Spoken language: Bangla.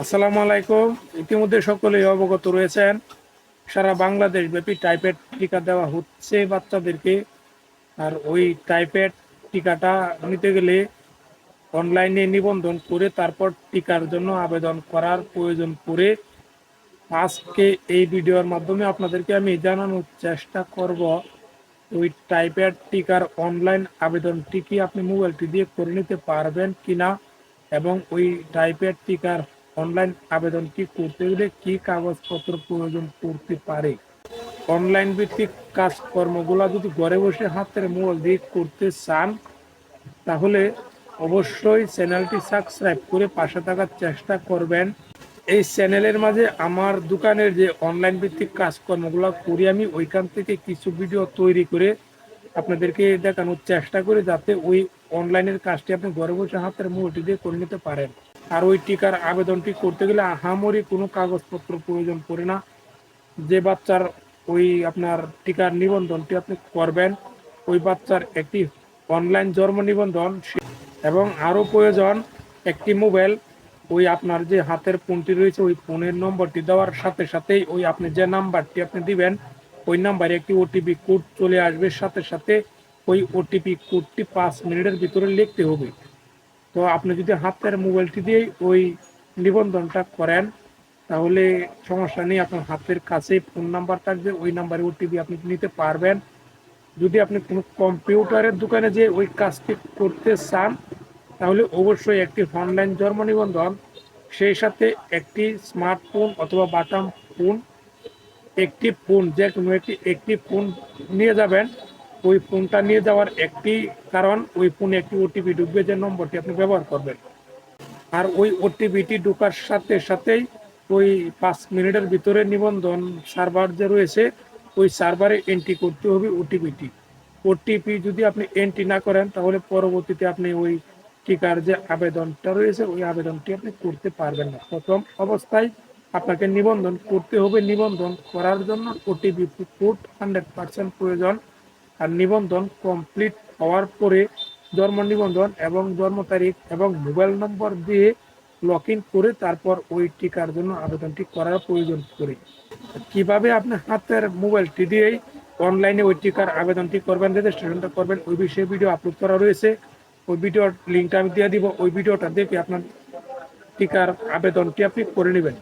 আসসালামু আলাইকুম। ইতিমধ্যে সকলেই অবগত রয়েছেন, সারা বাংলাদেশ ব্যাপী টাইপেড টিকা দেওয়া হচ্ছে বাচ্চাদেরকে। আর ওই টাইপেড টিকাটা নিতে গেলে অনলাইনে নিবন্ধন করে তারপর টিকার জন্য আবেদন করার প্রয়োজন পড়ে। আজকে এই ভিডিওর মাধ্যমে আপনাদেরকে আমি জানানোর চেষ্টা করব, ওই টাইপের টিকার অনলাইন আবেদনটি কি আপনি মোবাইলটি দিয়ে করে নিতে পারবেন কিনা এবং ওই টাইপের টিকার অনলাইন আবেদনটি করতে গেলে কি কাগজপত্র প্রয়োজন পড়তে পারে? অনলাইন ভিত্তিক কাজকর্মগুলো যদি ঘরে বসে হাতের মোবাইল দিয়ে করতে চান, তাহলে অবশ্যই চ্যানেলটি সাবস্ক্রাইব করে পাশে থাকার চেষ্টা করবেন। এই চ্যানেলের মাঝে আমার দোকানের যে অনলাইন ভিত্তিক কাজকর্মগুলো করি আমি, ওইখান থেকে কিছু ভিডিও তৈরি করে আপনাদেরকে দেখানোর চেষ্টা করি, যাতে ওই অনলাইনের কাজটি আপনি ঘরে বসে হাতের মোবাইলটি দিয়ে করে নিতে পারেন। আর ওই টিকার আবেদনটি করতে গেলে আহামরি কোনো কাগজপত্র প্রয়োজন পড়ে না। যে বাচ্চার ওই আপনার টিকার নিবন্ধনটি আপনি করবেন, ওই বাচ্চার একটি অনলাইন জন্ম নিবন্ধন এবং আরও প্রয়োজন, একটি মোবাইল, ওই আপনার যে হাতের ফোনটি রয়েছে ওই ফোনের নম্বরটি দেওয়ার সাথে সাথেই ওই আপনি যে নাম্বারটি আপনি দিবেন, ওই নাম্বারে একটি ওটিপি কোড চলে আসবে, সাথে সাথে ওই ওটিপি কোডটি পাঁচ মিনিটের ভিতরে লিখতে হবে। তো আপনি যদি হাতের মোবাইলটি দিয়ে ওই নিবন্ধনটা করেন, তাহলে সমস্যা নেই, আপনার হাতের কাছে ফোন নাম্বার থাকবে, ওই নাম্বারে ওটিপি আপনি নিতে পারবেন। যদি আপনি কোনো কম্পিউটারের দোকানে যে ওই কাজটি করতে চান, তাহলে অবশ্যই একটি অনলাইন জন্ম নিবন্ধন, সেই সাথে একটি স্মার্টফোন অথবা বাটাম ফোন, একটি ফোন, যে কোনো একটি একটি ফোন নিয়ে যাবেন। ওই ফোনটা নিয়ে যাওয়ার একটি কারণ, ওই ফোনে একটি ওটিপি ঢুকবে যে নম্বরটি আপনি ব্যবহার করবেন। আর ওই ওটিপিটি ঢোকার সাথে সাথেই ওই পাঁচ মিনিটের ভিতরে নিবন্ধন সার্ভার যে রয়েছে, ওই সার্ভারে এন্ট্রি করতে হবে ওটিপিটি ওটিপি যদি আপনি এন্ট্রি না করেন, তাহলে পরবর্তীতে আপনি ওই টিকার যে আবেদনটা রয়েছে, ওই আবেদনটি আপনি করতে পারবেন না। প্রথম অবস্থায় আপনাকে নিবন্ধন করতে হবে। নিবন্ধন করার জন্য ওটিপি কোড হান্ড্রেড পার্সেন্ট প্রয়োজন। আর নিবন্ধন কমপ্লিট হওয়ার পরে জন্ম নিবন্ধন এবং জন্ম তারিখ এবং মোবাইল নম্বর দিয়ে লগ ইন করে তারপর ওই টিকার জন্য আবেদনটি করার প্রয়োজন পড়ে। কীভাবে আপনি হাতের মোবাইলটি দিয়েই অনলাইনে ওই টিকার আবেদনটি করবেন রেজিস্ট্রেশনটা করবেন, ওই বিষয়ে ভিডিও আপলোড করা রয়েছে। ওই ভিডিওর লিঙ্কটা আমি দিয়ে দিব। ওই ভিডিওটা দেখে আপনার টিকার আবেদনটি আপনি করে নেবেন।